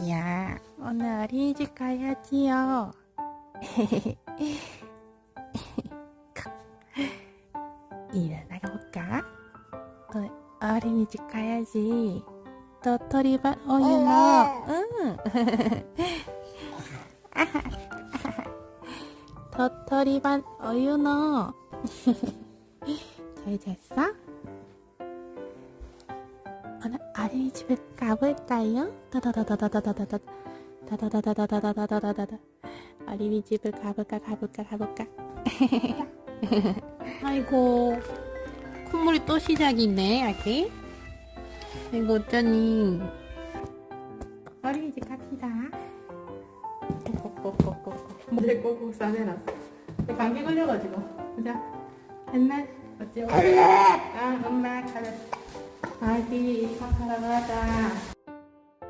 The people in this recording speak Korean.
자기야, 오늘 어린이집 가야지요. 일어나가 볼까? 오늘 어린이집 가야지. 도토리밭 오유 너, 응. 도토리밭 오유 너. 잘 잤어? 오늘 어린이 집에 가볼까요? 다다다다다다다다다. 다다다다다다다다다다. 어린이집을 가볼까 가볼까 가볼까? 아이고 콧물이 또 시작이네 아기. 아이고 어쩌니? 어린이 집 갑시다. 꼭꼭꼭꼭꼭 내 꼭꼭 싸내놨어. 감기 걸려가지고. 보자. 옛날 어째 아 엄마 阿ายปลีก